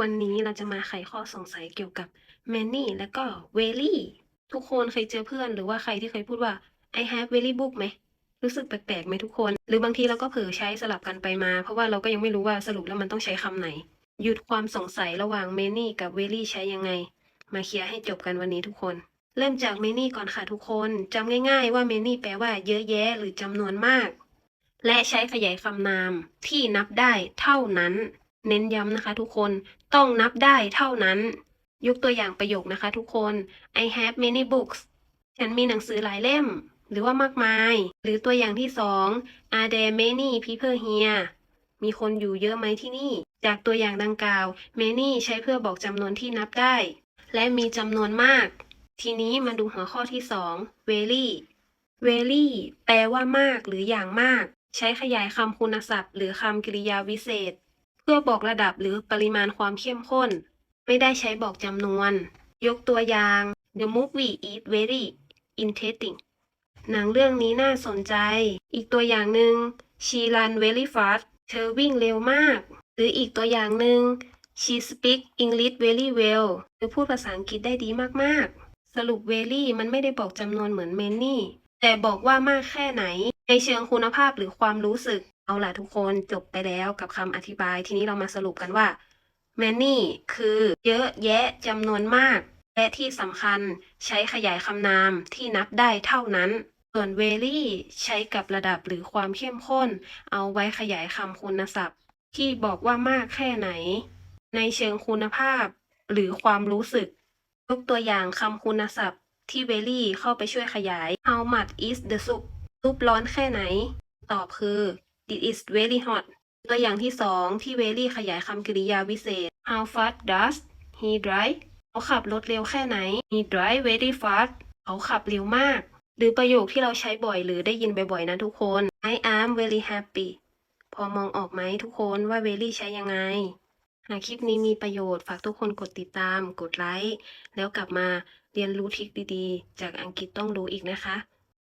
วันนี้เราจะมาไขข้อสงสัยเกี่ยวกับ many และก็ very ทุกคนเคยเจอเพื่อนหรือว่าใครที่เคยพูดว่า I have very book ไหม รู้สึกแปลกๆไหมทุกคน หรือบางทีเราก็เผลอใช้สลับกันไปมา เพราะว่าเราก็ยังไม่รู้ว่าสรุปแล้วมันต้องใช้คำไหน หยุดความสงสัยระหว่าง many กับ very ใช้ยังไง มาเคลียร์ให้จบกันวันนี้ทุกคน เริ่มจาก many ก่อนค่ะทุกคนจำง่ายๆว่า many แปลว่าเยอะแยะ หรือจำนวนมาก และใช้ขยายคำนามที่นับได้เท่านั้น เน้นย้ำนะคะทุกคนต้องนับได้เท่านั้น ยกตัวอย่างประโยคนะคะทุกคน I have many books ฉันมีหนังสือหลายเล่ม หรือว่ามากมาย หรือตัวอย่างที่สอง Are there many people here มีคนอยู่เยอะไหมที่นี่ จากตัวอย่างดังกล่าว many ใช้เพื่อบอกจำนวนที่นับได้ และมีจำนวนมาก ทีนี้มาดูหัวข้อที่สอง very very แปลว่ามากหรืออย่างมาก ใช้ขยายคำคุณศัพท์ หรือคำกริยาวิเศษ เพื่อบอกระดับหรือปริมาณความเข้มข้น ไม่ได้ใช้บอกจำนวน ยกตัวอย่าง The movie is very interesting หนังเรื่องนี้น่าสนใจ อีกตัวอย่างหนึ่ง She run very fast เธอวิ่งเร็วมาก หรืออีกตัวอย่างหนึ่ง She speak English very well เธอพูดภาษาอังกฤษได้ดีมากๆ สรุป very มันไม่ได้บอกจำนวนเหมือน many แต่บอกว่ามากแค่ไหน ในเชิงคุณภาพหรือความรู้สึก เอาล่ะทุกคนจบไปแล้วกับคำอธิบาย ทีนี้เรามาสรุปกันว่า many คือเยอะแยะจำนวนมาก และที่สำคัญใช้ขยายคำนามที่นับได้เท่านั้น ส่วน very ใช้กับระดับหรือความเข้มข้น เอาไว้ขยายคำคุณศัพท์ ที่บอกว่ามากแค่ไหน ในเชิงคุณภาพ หรือความรู้สึก ยกตัวอย่างคำคุณศัพท์ ที่ very เข้าไปช่วยขยาย how much is the soup ซุปร้อนแค่ไหน ตอบคือ it is very hot ตัวอย่างที่สองที่ very ขยายคำกริยาวิเศษ how fast does he drive เขาขับรถเร็วแค่ไหน he drive very fast เขาขับเร็วมาก หรือประโยคที่เราใช้บ่อยหรือได้ยินบ่อยๆนะทุกคน I am very happy พอมองออกไหมทุกคนว่า very ใช้ยังไง หากคลิปนี้มีประโยชน์ฝากทุกคนกดติดตาม กดไลค์แล้วกลับมาเรียนรู้ทริคดีๆ จากอังกฤษต้องรู้อีกนะคะ